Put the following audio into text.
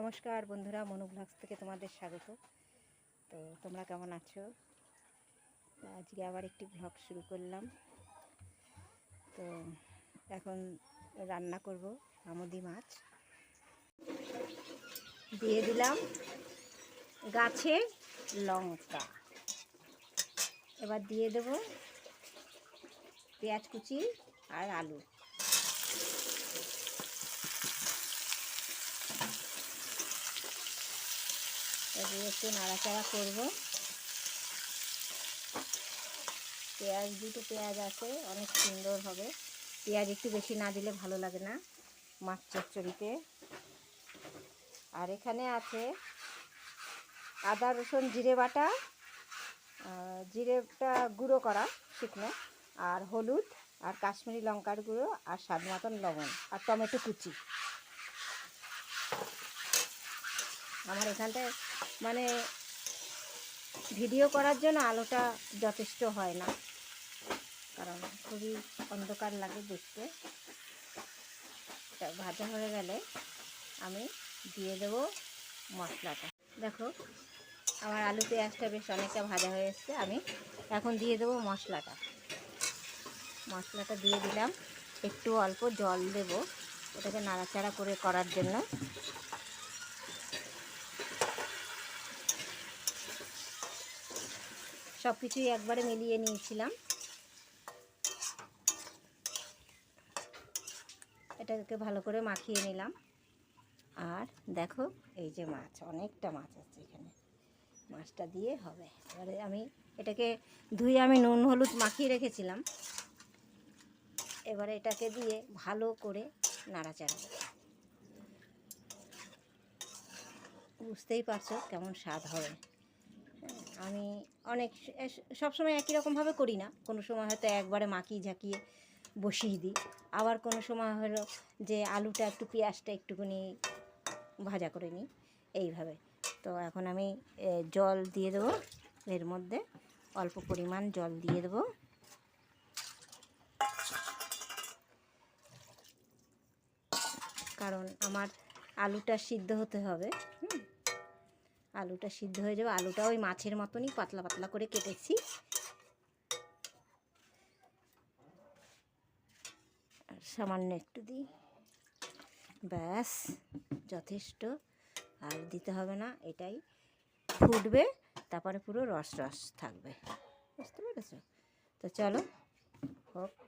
নমস্কার বন্ধুরা, মনু ব্লগস থেকে তোমাদের স্বাগত। তো তোমরা কেমন আছো? আজকে আবার একটি ব্লগ শুরু করলাম। তো এখন রান্না করব আমুদি মাছ। দিয়ে দিলাম গাছে লঙ্কা। এবার দিয়ে দেব পেঁয়াজ কুচি আর আলু। এবার একটু নাড়াচাড়া করব। পেঁয়াজ, দুটো পেঁয়াজ আছে, অনেক সুন্দর হবে। পেঁয়াজ একটু বেশি না দিলে ভালো লাগে না মাছ চচ্চড়িতে। আর এখানে আছে আদা, রসুন, জিরে বাটা জিরেটা গুঁড়ো করা শুকনো, আর হলুদ, আর কাশ্মীরি লঙ্কার গুঁড়ো, আর স্বাদ মতন লবণ, আর টমেটো কুচি। আমার এখানটায় মানে ভিডিও করার জন্য আলোটা যথেষ্ট হয় না। কারণ খুবই অন্ধকার লাগে দেখতে। ভাজা হয়ে গেলে আমি দিয়ে দেব মশলাটা। দেখো, আমার আলু পেঁয়াজটা বেশ অনেকটা ভাজা হয়ে এসছে। আমি এখন দিয়ে দেবো মশলাটা। মশলাটা দিয়ে দিলাম। একটু অল্প জল দেব। ওটাকে নাড়াচাড়া করে করার জন্য। সব কিছুই একবারে মিলিয়ে নিয়েছিলাম। এটাকে ভালো করে মাখিয়ে নিলাম। আর দেখো, এই যে মাছ, অনেকটা মাছ আছে এখানে। মাছটা দিয়ে হবে। এবারে আমি এটাকে ধুয়ে আমি নুন, হলুদ মাখিয়ে রেখেছিলাম। এবারে এটাকে দিয়ে ভালো করে নাড়াচাড়া। বুঝতেই পারছ কেমন স্বাদ হবে। আমি অনেক সবসময় একই রকমভাবে করি না। কোনো সময় হয়তো একবারে মাখিয়ে ঝাঁকিয়ে বসিয়ে দিই। আবার কোনো সময় হলো যে আলুটা একটু পেঁয়াজটা একটুখানি ভাজা করে নিই, এইভাবে। তো এখন আমি জল দিয়ে দেবো। এর মধ্যে অল্প পরিমাণ জল দিয়ে দেবো। কারণ আমার আলুটা সিদ্ধ হতে হবে, হুম? আলুটা সিদ্ধ হয়ে যাবে। আলুটা ওই মাছের মতনই পাতলা পাতলা করে কেটেছি। আর সামান্য একটু দিই। ব্যাস, যথেষ্ট। আর দিতে হবে না, এটাই। ফুটবে, তারপরে পুরো রস রস থাকবে। বুঝতে পেরেছ? তো চলো, হোক।